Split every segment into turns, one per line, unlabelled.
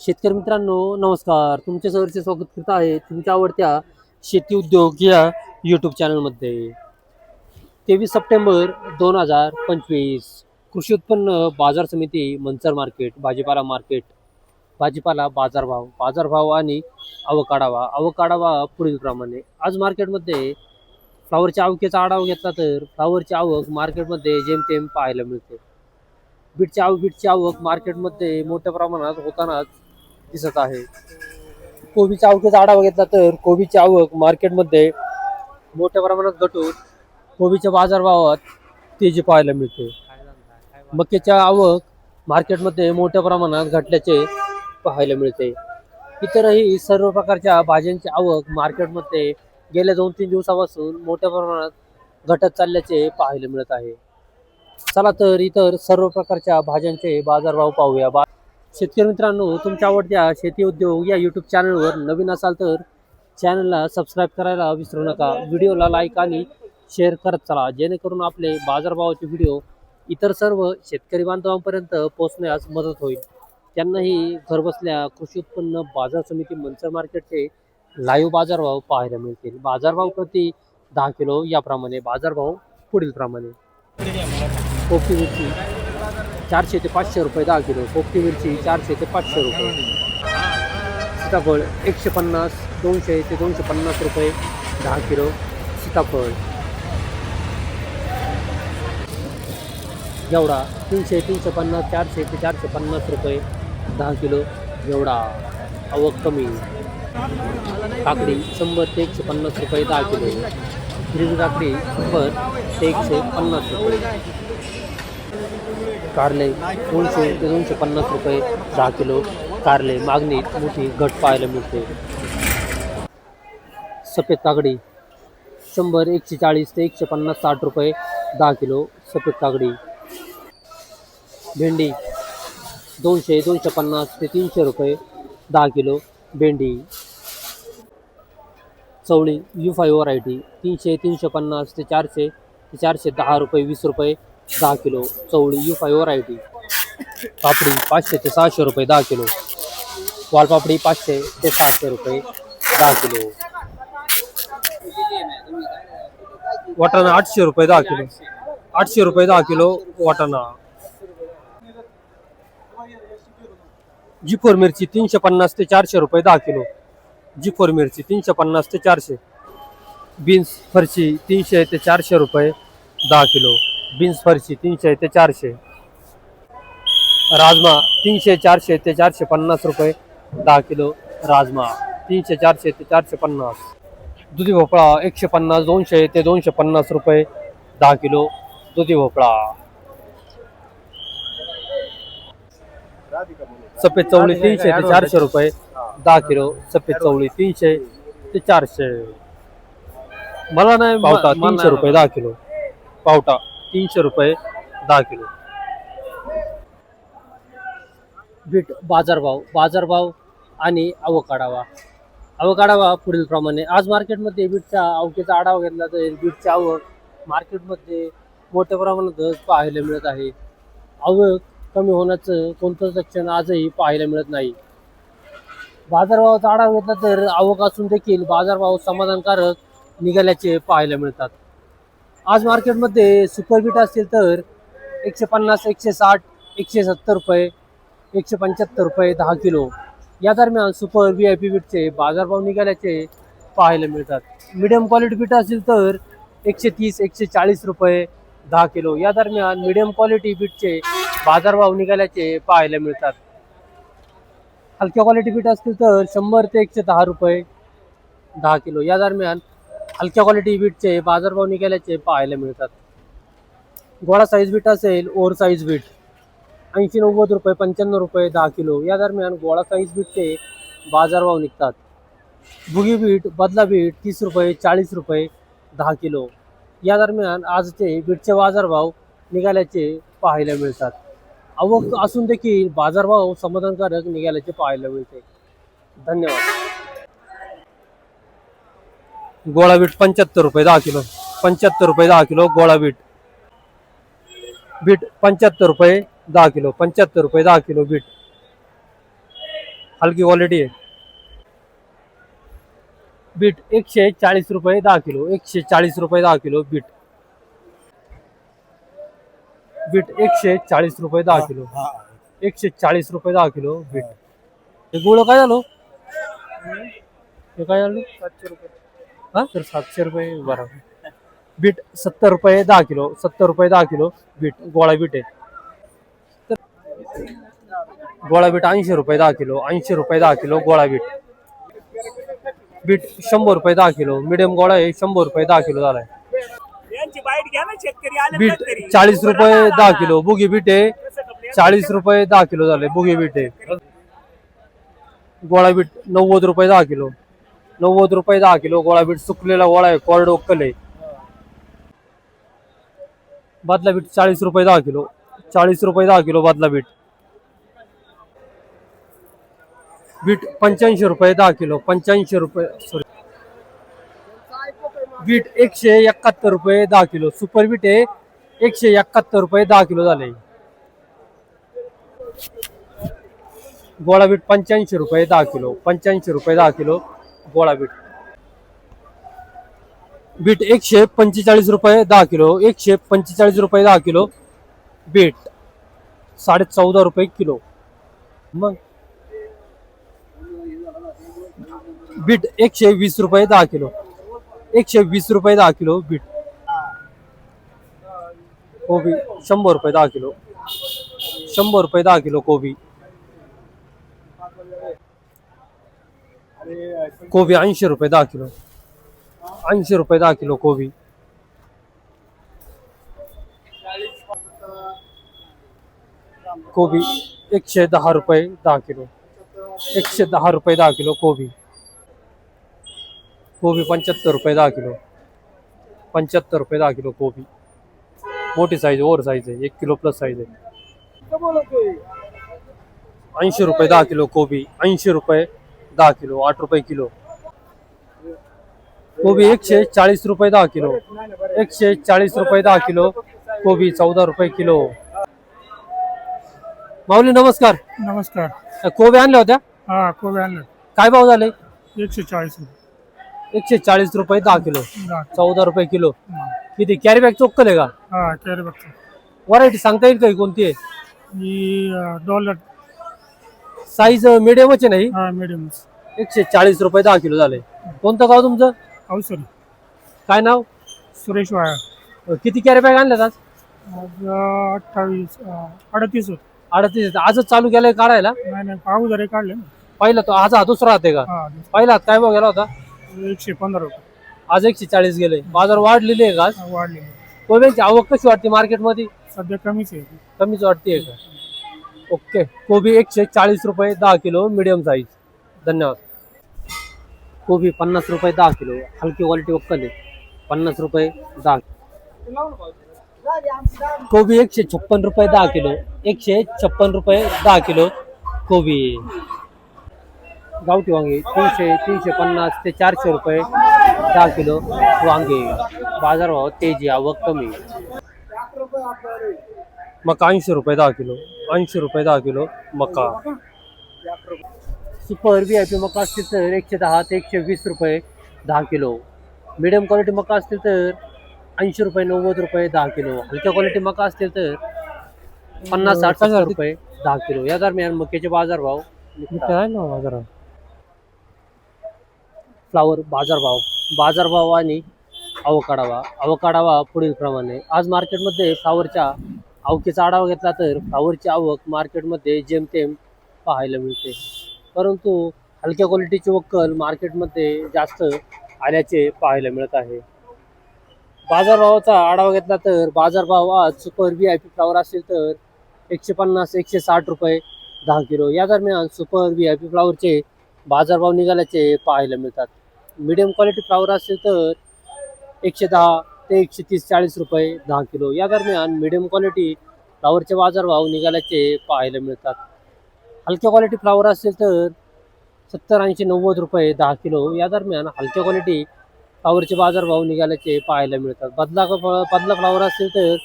शेतकरी मित्रांनो नमस्कार. तुमच्या सहरचे स्वागत करत आहे. तुमच्या आवडत्या शेती उद्योग या यूट्यूब चॅनलमध्ये तेवीस सप्टेंबर दोन हजार पंचवीस कृषी उत्पन्न बाजार समिती मंचर मार्केट भाजीपाला मार्केट भाजीपाला बाजारभाव बाजारभाव आणि आवकाडावा आवकाडावा पुढीलप्रमाणे आज मार्केटमध्ये फ्लावरच्या आवकेचा आढावा घेतला तर फ्लावरची आवक मार्केटमध्ये जेमतेम पाहायला मिळते. बीटची आव बीटची आवक मार्केटमध्ये मोठ्या प्रमाणात होतानाच दिसत आहे. कोबीच्या आवकेचा आढावा घेतला तर कोबीची आवक मार्केटमध्ये मोठ्या प्रमाणात घटून कोबीच्या बाजारभावात तेजी पाहायला मिळते. मक्याच्या आवक मार्केटमध्ये मोठ्या प्रमाणात घटल्याचे पाहायला मिळते. इतरही सर्व प्रकारच्या भाज्यांची आवक मार्केटमध्ये गेल्या दोन तीन दिवसापासून मोठ्या प्रमाणात घटत चालल्याचे पाहायला मिळत आहे. चला तर इतर सर्व प्रकारच्या भाज्यांचे बाजारभाव पाहूया. बा शेतकरी मित्रांनो तुमच्या आवडत्या शेती उद्योग या यूट्यूब चॅनलवर नवीन असाल तर चॅनलला सबस्क्राईब करायला विसरू नका. व्हिडिओला लाईक आणि शेअर करत चला. जेणेकरून आपले बाजारभावाचे व्हिडिओ इतर सर्व शेतकरी बांधवांपर्यंत पोहोचण्यास मदत होईल. त्यांनाही घरबसल्या कृषी उत्पन्न बाजार समिती मंचर मार्केटचे लाईव्ह बाजारभाव पाहायला मिळतील. बाजारभाव प्रति दहा किलो याप्रमाणे बाजारभाव पुढील प्रमाणे ओके. चारशे ते पाचशे रुपये दहा किलो. पोपटी मिरची चारशे ते पाचशे रुपये. सीताफळ एकशे पन्नास दोनशे ते दोनशे पन्नास रुपये दहा किलो सीताफळ. एवढा तीनशे तीनशे पन्नास चारशे ते चारशे पन्नास रुपये दहा किलो एवढा आवक कमी. काकडी शंभर ते एकशे पन्नास रुपये दहा किलो. हिरवी काकडी शंभर ते एकशे पन्नास रुपये. कारले दोनशे ते दोनशे पन्नास रुपये दहा किलो कारले मागणीत मोठी, घट पाहायला मिळते. सफ़ेद काकडी शंभर, एकशे चाळीस ते एकशे पन्नास, साठ रुपये दहा किलो सफ़ेद काकडी भेंडी, दोनशे दोनशे पन्नास ते तीनशे रुपये दहा किलो भेंडी. चवळी यू फाय व्हरायटी तीनशे तीनशे पन्नास ते चारशे ते चारशे दहा रुपये, वीस रुपये दहा किलो, चवळी यू फाय व्हरायटी पापडी पाचशे ते सहाशे रुपये दहा किलो. वालपापडी पाचशे ते सहाशे रुपये दहा किलो. वाटाणा आठशे रुपये दहा किलो. आठशे रुपये दहा किलो वाटाणा. जी फोर मिरची तीनशे पन्नास ते चारशे रुपये दहा किलो. जी फोर मिरची तीनशे पन्नास ते चारशे. बीन्स फरची तीनशे ते चारशे रुपये दहा किलो. बीन्स फरची तीनशे ते चारशे. राजमा तीनशे चारशे ते चारशे पन्नास रुपये दहा किलो राजमा तीनशे चारशे ते चारशे पन्नास. दुधी भोपळा एकशे पन्नास दोनशे ते दोनशे पन्नास रुपये दहा किलो दुधी भोपळा. सफेद चवळी तीनशे ते चारशे रुपये दहा किलो सफेद चवळी तीनशे ते चारशे. मला नाही पावटा तीनशे रुपये दहा किलो. पावटा तीनशे रुपये दहा किलो. बीट बाजारभाव बाजारभाव आणि अवकाढावा. अवकाढावा पुढील प्रमाणे. आज मार्केटमध्ये बीटच्या अवकेचा आढावा घेतला तर बीटची आवक मार्केटमध्ये मोठ्या प्रमाणात पाहायला मिळत आहे. आवक कमी होण्याचं कोणतंच लक्षण आजही पाहायला मिळत नाही. बाजारभावाचा आढावा घेतला तर आवक असून देखील बाजारभाव समाधानकारक निघाल्याचे पाहायला मिळतात. आज मार्केटमध्ये सुपर बीट असतील तर एकशे पन्नास एकशे साठ एकशे सत्तर रुपये एकशे पंच्याहत्तर रुपये दहा किलो. या दरम्यान सुपर व्ही आय पी बीटचे बाजारभाव निघाल्याचे पाहायला मिळतात. मिडियम क्वालिटी बीट असतील तर एकशे तीस एकशे चाळीस रुपये दहा किलो. या दरम्यान मिडियम क्वालिटी बीटचे बाजारभाव निघाल्याचे पाहायला मिळतात. हलक्या क्वालिटी बीट असतील तर शंभर ते एकशे दहा रुपये दहा किलो. या दरम्यान हलक्या क्वालिटी बीटचे बाजारभाव निघाल्याचे पाहायला मिळतात. गोळा साईज बीट असेल ओर साईज बीट ऐंशी नव्वद रुपये पंच्याण्णव रुपये दहा किलो. या दरम्यान गोळा साईज बीटचे बाजारभाव निघतात. बुगी बीट बदला बीट तीस रुपये चाळीस रुपये दहा किलो. या दरम्यान आजचे बीटचे बाजारभाव निघाल्याचे पाहायला मिळतात. आवक असून देखील बाजारभाव समाधानकारक निघाल्याचे पाहायला मिळते. धन्यवाद. गोळा बीट पंच्याहत्तर रुपये दहा किलो. पंच्याहत्तर रुपये दहा किलो गोळा बीट. बीट पंच्याहत्तर रुपये दहा किलो. पंच्याहत्तर रुपये दहा किलो बीट. हलकी क्वालिटी आहे. बीट एकशे चाळीस रुपये दहा किलो. एकशे चाळीस रुपये दहा किलो बीट. बीट एकशे चाळीस रुपये दहा किलो. एकशे चाळीस रुपये दहा किलो बीट. हे गुळ काय झालं? हे काय झालं?
सातशे रुपये.
हा? तर सातशे रुपये बरोबर बीट सत्तर रुपये दहा किलो सत्तर रुपये दहा किलो बीट गोळा बीट आहे. तर गोळा बीट ऐंशी रुपये दहा किलो ऐंशी रुपये दहा किलो गोळा बीट. बीट शंभर रुपये दहा किलो मिडियम गोळा आहे शंभर रुपये दहा किलो झालाय.
यांची बाईट घ्या ना शेतकरी आले
बीट. चाळीस रुपये दहा किलो बुगी बीट आहे. चाळीस रुपये दहा किलो झाले बुगी बीट आहे. गोळा बीट नव्वद रुपये दहा किलो. नव्वद रुपये दहा किलो गोळा बीट सुकलेला गोळा आहे कोरडो उकल आहे बादला बीट चाळीस रुपये दहा किलो. चाळीस रुपये दहा किलो बादला बीट. बीट पंच्याऐंशी रुपये दहा किलो पंच्याऐंशी रुपये सॉरी बीट एकशे एकाहत्तर रुपये दहा किलो. सुपर बीट आहे एकशे एकाहत्तर रुपये दहा किलो झाले. गोळा बीट पंच्याऐंशी रुपये दहा किलो पंच्याऐंशी रुपये दहा किलो. गोळा बीट. बीट एकशे पंचेचाळीस रुपये दहा किलो एकशे पंचेचाळीस रुपये दहा किलो. बीट साडे चौदा रुपये किलो. मग? बीट एकशे वीस रुपये दहा किलो. एकशे वीस रुपये दहा किलो बीट. कोबी शंभर रुपये दहा किलो. शंभर रुपये दहा किलो कोबी. कोबी ऐंशी रुपये दहा किलो। ऐंशी रुपये दहा किलो कोबी कोबी एकशे दहा रुपये दहा किलो। एकशे दहा रुपये दहा किलो कोबी कोबी पंच्याहत्तर रुपये दहा किलो। पंच्याहत्तर रुपये दहा किलो कोबी मोठी साईज ओव्हर साईज आहे एक किलो प्लस साईज आहे ऐंशी रुपये दहा किलो कोबी ऐंशी रुपये दहा किलो आठ रुपये किलो. कोबी एकशे चाळीस रुपये दहा किलो. एकशे चाळीस रुपये दहा किलो. कोबी चौदा रुपये किलो. माऊली नमस्कार.
नमस्कार.
कोबी आणल्या होत्या?
हा कोबी आणलं
काय भाव झाले?
एकशे चाळीस रुपये.
एकशे चाळीस रुपये दहा किलो.
दहा.
चौदा रुपये किलो. किती कॅरी बॅग चोक्कल आहे का?
हा कॅरी बघतो
व्हरायटी सांगता येईल काही कोणती आहे?
ही डॉलर.
साईज मिडियमच आहे नाही
हा? मिडियम
एकशे चाळीस रुपये दहा किलो झाले. कोणतं गाव तुमचं?
औसरी.
काय नाव?
सुरेश वाया.
किती कॅरी बॅग आणल्यात आज?
आज अठ्ठावीस अं, अडतीस होत.
अडतीस आजच चालू केलंय काढायला?
नाही नाही पाहू जरी काढले ना.
पहिला तो आज हा दुसरा राहते का?
हा
पहिला हात काय भाव गेला होता?
एकशे पंधरा रुपये.
आज एकशे चाळीस गेले. बाजार वाढलेली आहे का आज?
वाढलेले
कोब्यांची आवक कशी वाटते मार्केटमध्ये?
सध्या कमीच आहे.
कमीच वाटते का? ओके. कोबी एकशे चाळीस रुपये दहा किलो मिडियम साईज धन्यवाद. कोबी पन्नास रुपये दहा किलो हलकी क्वालिटी वक्कल आहे. पन्नास रुपये दहा कोबी एकशे छप्पन रुपये दहा किलो एकशे छप्पन रुपये दहा किलो कोबी गावठी वांगे तीनशे तीनशे पन्नास ते चारशे रुपये दहा किलो वांगे. बाजारभाव तेजी आवक कमी. मका ऐंशी रुपये दहा किलो ऐंशी रुपये दहा किलो मका. सुपर व्ही आय पी मका असतील तर एकशे दहा ते एकशे वीस रुपये दहा किलो. मिडियम क्वालिटी मका असतील तर ऐंशी रुपये नव्वद रुपये दहा किलो. हलक्या क्वालिटी मका असतील तर पन्नास साठ सत्तर रुपये दहा किलो. या दरम्यान मक्याचे बाजारभाव बाजारभाव फ्लावर बाजारभाव बाजारभाव आणि अवकाढावा अवकाढावा पुढील प्रमाणे. आज मार्केटमध्ये फ्लावरच्या आवकीचा आढावा घेतला तर फ्लावरची आवक मार्केटमध्ये जेमतेम पाहायला मिळते. परंतु हलक्या क्वालिटीची वक्कल मार्केटमध्ये जास्त आल्याचे पाहायला मिळत आहे. बाजारभावाचा आढावा घेतला तर बाजारभाव आज super V I P flower असेल तर एकशे पन्नास एकशे साठ रुपये दहा किलो. या दरम्यान सुपर व्ही आय पी फ्लावरचे बाजारभाव निघाल्याचे पाहायला मिळतात. मिडियम क्वालिटी फ्लावर असेल तर एकशे दहा ते एकशे तीस चाळीस रुपये दहा किलो. या दरम्यान मिडियम क्वालिटी फ्लावरचे बाजारभाव निघाल्याचे पाहायला मिळतात. हलक्या क्वालिटी फ्लावर असेल तर सत्तर ऐंशी नव्वद रुपये दहा किलो या दरम्यान हलक्या क्वालिटी फ्लावरचे बाजारभाव निघाल्याचे पाहायला मिळतात. बदला बदला फ्लावर असेल तर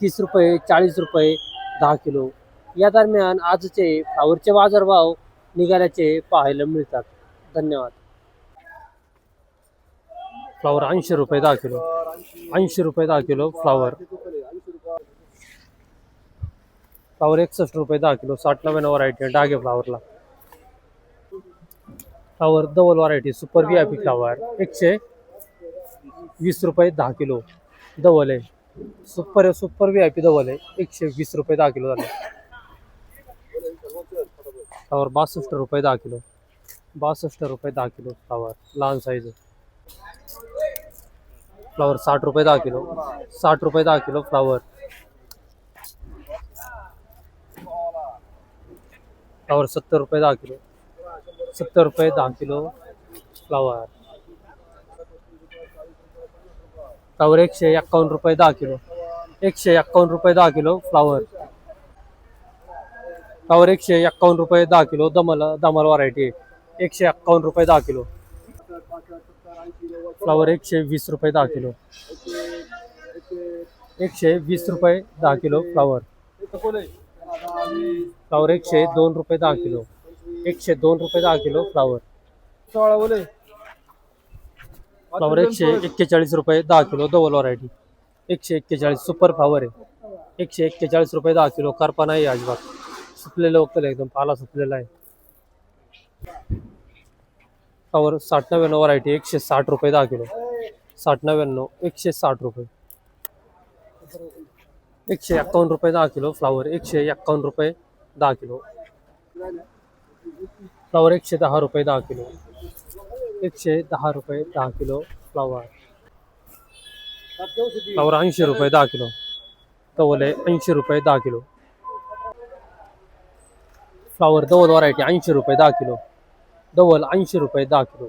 तीस रुपये चाळीस रुपये दहा किलो या दरम्यान आजचे फ्लावरचे बाजारभाव निघाल्याचे पाहायला मिळतात. धन्यवाद. फ्लावर ऐंशी रुपये दहा किलो ऐंशी रुपये दहा किलो फ्लावर फ्लावर एकसष्ट रुपये दहा किलो साठ नव्याण्णव व्हरायटी डागे फ्लावरला flower double variety super V I P flower एकशे वीस रुपये दहा किलो डबल आहे. Super super V I P double आहे एकशे वीस रुपये दहा किलो झाले. फ्लावर बासष्ट रुपये दहा किलो बासष्ट रुपये दहा किलो फ्लावर लहान साईज फ्लावर साठ रुपये दहा किलो साठ रुपये दहा किलो फ्लावर फ्लावर सत्तर रुपये दहा किलो। सत्तर रुपये दहा किलो फ्लावर फ्लावर एकशे एक्कावन्न रुपये दहा किलो। एकशे एक्कावन्न रुपये दहा किलो फ्लावर फ्लावर एकशे एक्कावन्न रुपये दहा किलो दमल दमल व्हरायटी एकशे एक्कावन्न रुपये दहा किलो। फ्लावर एकशे वीस रुपये दहा किलो। एकशे वीस रुपये दहा किलो फ्लावर फ्लावर एकशे दोन रुपये दहा किलो. एकशे दोन रुपये दहा किलो फ्लावर. फ्लावर एकशे एक्केचाळीस रुपये दहा किलो डबल व्हरायटी एकशे एक्केचाळीस सुपर फ्लावर आहे. एकशे एक्केचाळीस रुपये दहा किलो करपा नाही आहे अजिबात. सुकलेलं वक्कल एकदम पाला सुकलेला आहे. फ्लावर साठ नव्याण्णव व्हरायटी एकशे साठ रुपये दहा किलो. साठ नव्याण्णव एकशे साठ रुपये. एकशे एक्कावन्न रुपये दहा किलो. फ्लावर एकशे एक्कावन्न रुपये दहा किलो. फ्लावर एकशे दहा रुपये दहा किलो. एकशे दहा रुपये दहा किलो फ्लावर फ्लावर ऐंशी रुपये दहा किलो. तवले आहे ऐंशी रुपये दहा किलो. फ्लावर डबल व्हरायटी ऐंशी रुपये दहा किलो. डबल ऐंशी रुपये दहा किलो.